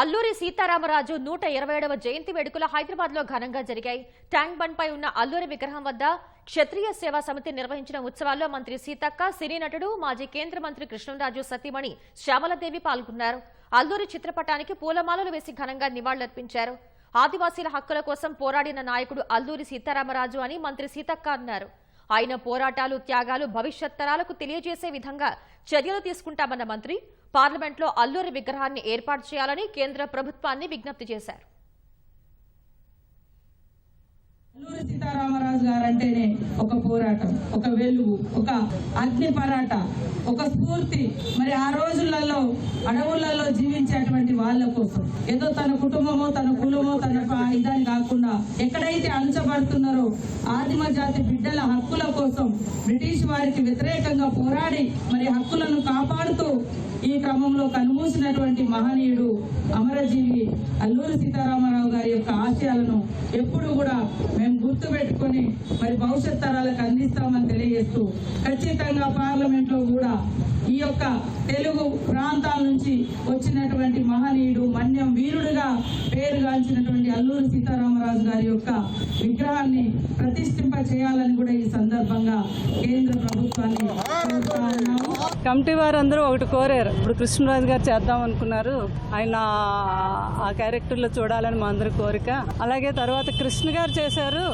అల్లూరి సీతారామరాజు నూట ఇరవై ఏడవ జయంతి వేడుకలు హైదరాబాద్లో ఘనంగా జరిగాయి. ట్యాంక్ బండ్ పై ఉన్న అల్లూరి విగ్రహం వద్ద క్షత్రియ సేవా సమితి నిర్వహించిన ఉత్సవాల్లో మంత్రి సీతక్క సినీ నటుడు మాజీ కేంద్ర మంత్రి కృష్ణంరాజు సతీమణి శ్యామలదేవి పాల్గొన్నారు. అల్లూరి చిత్రపటానికి పూలమాలలు వేసి ఘనంగా నివాళులర్పించారు. ఆదివాసీల హక్కుల కోసం పోరాడిన నాయకుడు అల్లూరి సీతారామరాజు అని మంత్రి సీతక్క అన్నారు. ఆయన పోరాటాలు త్యాగాలు భవిష్యత్ తరాలకు తెలియజేసే విధంగా చర్యలు తీసుకుంటామన్న మంత్రి పార్లమెంట్లో అల్లూరి విగ్రహాన్ని ఏర్పాటు చేయాలని కేంద్ర ప్రభుత్వాన్ని విజ్ఞప్తి చేశారు. అల్లూరి సీతారామరాజు గారు అంటేనే ఒక పోరాటం ఒక వెలుగు ఒక అగ్ని పరాట ఒక స్ఫూర్తి. మరి ఆ రోజులలో అడవులలో జీవించేటువంటి వాళ్ళ కోసం ఏదో తన కుటుంబమో తన కులమో తన కాకుండా ఎక్కడైతే అంచబడుతున్నారో ఆదిమ జాతి బిడ్డల హక్కుల కోసం బ్రిటిష్ వారికి వ్యతిరేకంగా పోరాడి మరి హక్కులను కాపాడుతూ ఈ క్రమంలో కనుమూసినటువంటి మహనీయుడు అమరజీవి అల్లూరి సీతారామరావు గారి యొక్క ఆశయాలను ఎప్పుడు కూడా మేము గుర్తు పెట్టుకొని మరి భవిష్యత్ తరాలకు అందిస్తామని తెలియజేస్తూ ఖచ్చితంగా పార్లమెంట్లో కూడా ఈ యొక్క తెలుగు ప్రాంతాల నుంచి వచ్చినటువంటి మహనీయుడు పేరుగాంచినటువంటి అల్లూరి సీతారామరాజు గారి యొక్క విగ్రహాన్ని ప్రతిష్ఠింప చేయాలని కూడా ఈ సందర్భంగా కేంద్ర ప్రభుత్వాన్ని కోరుతా ఉన్నాము. కమిటీ వారందరూ ఒకటి కోరారు. ఇప్పుడు కృష్ణరాజు గారు చేద్దాం అనుకున్నారు. ఆయన ఆ క్యారెక్టర్లో చూడాలని మా అందరి కోరిక. అలాగే తర్వాత కృష్ణ గారు చేశారు.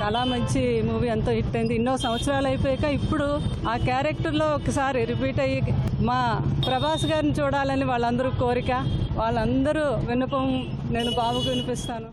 చాలా మంచి మూవీ ఎంతో హిట్ అయింది. ఎన్నో సంవత్సరాలు అయిపోయాక ఇప్పుడు ఆ క్యారెక్టర్లో ఒకసారి రిపీట్ అయ్యి మా ప్రభాస్ గారిని చూడాలని వాళ్ళందరూ కోరిక వాళ్ళందరూ విన్నపం నేను బాబుకు వినిపిస్తాను.